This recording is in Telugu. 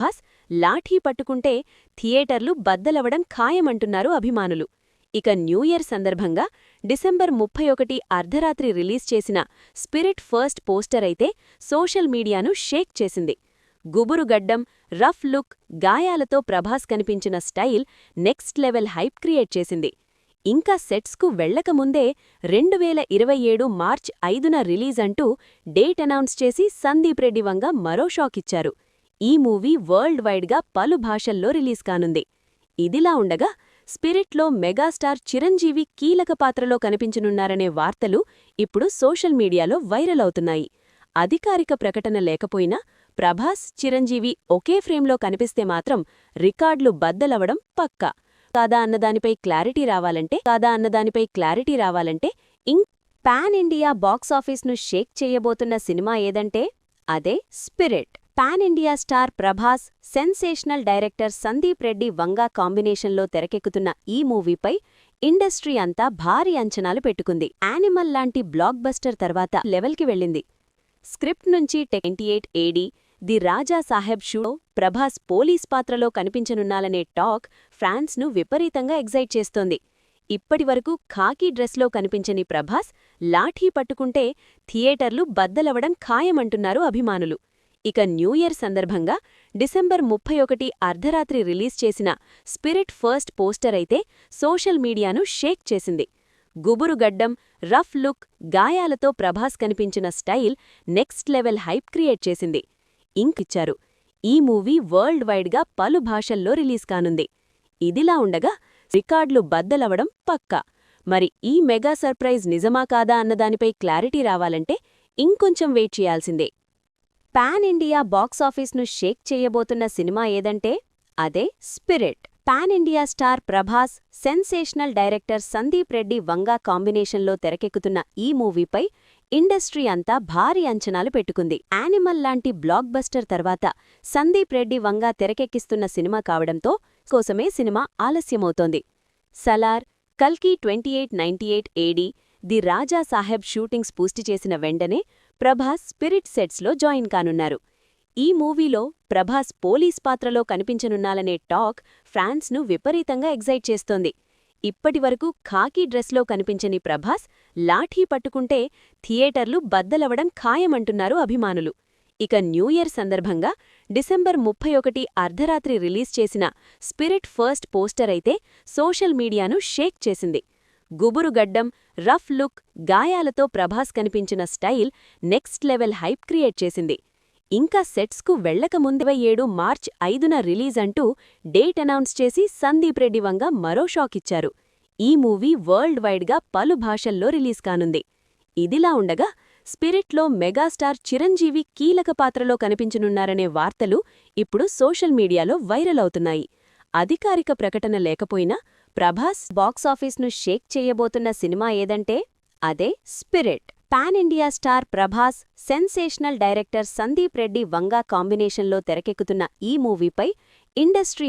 ప్రభాస్ లాఠీ పట్టుకుంటే థియేటర్లు బద్దలవడం ఖాయమంటున్నారు అభిమానులు. ఇక న్యూ ఇయర్ సందర్భంగా డిసెంబర్ ముప్పై ఒకటి అర్ధరాత్రి రిలీజ్ చేసిన స్పిరిట్ ఫస్ట్ పోస్టర్ అయితే సోషల్ మీడియాను షేక్ చేసింది. గుబురుగడ్డం రఫ్ లుక్ గాయాలతో ప్రభాస్ కనిపించిన style next level hype create చేసింది. ఇంకా సెట్స్కు వెళ్ళకముందే రెండు వేల ఇరవై ఏడు మార్చ్ ఐదున రిలీజ్ అంటూ డేట్ అనౌన్స్ చేసి సందీప్ రెడ్డి వంగ మరో షాకిచ్చారు. ఈ మూవీ వరల్డ్ వైడ్గా పలు భాషల్లో రిలీజ్ కానుంది. ఇదిలా ఉండగా స్పిరిట్లో మెగాస్టార్ చిరంజీవి కీలక పాత్రలో కనిపించనున్నారనే వార్తలు ఇప్పుడు సోషల్ మీడియాలో వైరల్ అవుతున్నాయి. అధికారిక ప్రకటన లేకపోయినా ప్రభాస్ చిరంజీవి ఒకే ఫ్రేమ్లో కనిపిస్తే మాత్రం రికార్డులు బద్దలవడం పక్కా. కాదా అన్నదానిపై క్లారిటీ రావాలంటే కాదా అన్నదానిపై క్లారిటీ రావాలంటే ఇంక్ పాన్ ఇండియా బాక్సాఫీస్ను షేక్ చేయబోతున్న సినిమా ఏదంటే అదే Spirit. Pan India star Prabhas sensational director Sandeep Reddy Vanga కాంబినేషన్లో తెరకెక్కుతున్న ఈ మూవీపై ఇండస్ట్రీ అంతా భారీ అంచనాలు పెట్టుకుంది. యానిమల్ లాంటి బ్లాక్ బస్టర్ తర్వాత లెవెల్కి వెళ్ళింది. స్క్రిప్ట్ నుంచి twenty eight AD the Raja Saab షూలో Prabhas police పాత్రలో కనిపించనున్నాలనే టాక్ ఫ్రాన్స్ను విపరీతంగా ఎగ్జైట్ చేస్తోంది. ఇప్పటివరకు ఖాకీ డ్రెస్లో కనిపించని ప్రభాస్ లాఠీ పట్టుకుంటే థియేటర్లు బద్దలవడం ఖాయమంటున్నారు అభిమానులు. ఇక న్యూ ఇయర్ సందర్భంగా డిసెంబర్ ముప్పై ఒకటి అర్ధరాత్రి రిలీజ్ చేసిన స్పిరిట్ ఫస్ట్ పోస్టర్ అయితే సోషల్ మీడియాను షేక్ చేసింది. గుబురుగడ్డం రఫ్ లుక్ గాయాలతో ప్రభాస్ కనిపించిన style next level hype create చేసింది. ఇంకిచ్చారు ఈ మూవీ వరల్డ్ వైడ్గా పలు భాషల్లో రిలీజ్ కానుంది. ఇదిలా ఉండగా రికార్డులు బద్దలవడం పక్కా. మరి ఈ మెగా సర్ప్రైజ్ నిజమా కాదా అన్నదానిపై క్లారిటీ రావాలంటే ఇంకొంచెం వెయిట్ చేయాల్సిందే. పాన్ ఇండియా బాక్సాఫీస్ను షేక్ చేయబోతున్న సినిమా ఏదంటే అదే Spirit. Pan India star Prabhas sensational director Sandeep Reddy Vanga కాంబినేషన్లో తెరకెక్కుతున్న ఈ మూవీపై ఇండస్ట్రీ అంతా భారీ అంచనాలు పెట్టుకుంది. యానిమల్ లాంటి బ్లాక్ బస్టర్ తర్వాత సందీప్ రెడ్డి వంగా తెరకెక్కిస్తున్న సినిమా కావడంతో కోసమే సినిమా ఆలస్యమవుతోంది. సలార్ కల్కి twenty eight ninety eight AD the Raja Saab shootings పూర్తి చేసిన వెంటనే ప్రభాస్ స్పిరిట్ సెట్స్లో జాయిన్ కానున్నారు. ఈ మూవీలో ప్రభాస్ పోలీస్ పాత్రలో కనిపించనున్నాలనే టాక్ ఫ్రాన్స్ను విపరీతంగా ఎగ్జైట్ చేస్తోంది. ఇప్పటివరకు ఖాకీ డ్రెస్లో కనిపించని ప్రభాస్ లాఠీ పట్టుకుంటే థియేటర్లు బద్దలవడం ఖాయమంటున్నారు అభిమానులు. ఇక న్యూ ఇయర్ సందర్భంగా డిసెంబర్ ముప్పై ఒకటి అర్ధరాత్రి రిలీజ్ చేసిన స్పిరిట్ ఫస్ట్ పోస్టర్ అయితే సోషల్ మీడియాను షేక్ చేసింది. గుబురుగడ్డం రఫ్ లుక్ గాయాలతో ప్రభాస్ కనిపించిన style next level hype create చేసింది. ఇంకా సెట్స్కు వెళ్ళకముందివై ఏడు మార్చ్ ఐదున రిలీజ్ అంటూ డేట్ అనౌన్స్ చేసి సందీప్ రెడ్డి వంగ మరో షాక్ ఇచ్చారు. ఈ మూవీ వరల్డ్ వైడ్గా పలు భాషల్లో రిలీజ్ కానుంది. ఇదిలా ఉండగా స్పిరిట్లో మెగాస్టార్ చిరంజీవి కీలక పాత్రలో కనిపించనున్నారనే వార్తలు ఇప్పుడు సోషల్ మీడియాలో వైరల్ అవుతున్నాయి. అధికారిక ప్రకటన లేకపోయినా ప్రభాస్ బాక్సాఫీస్ను షేక్ చేయబోతున్న సినిమా ఏదంటే అదే Spirit. Pan India star Prabhas sensational director Sandeep Reddy Vanga కాంబినేషన్లో తెరకెక్కుతున్న ఈ మూవీపై ఇండస్ట్రీ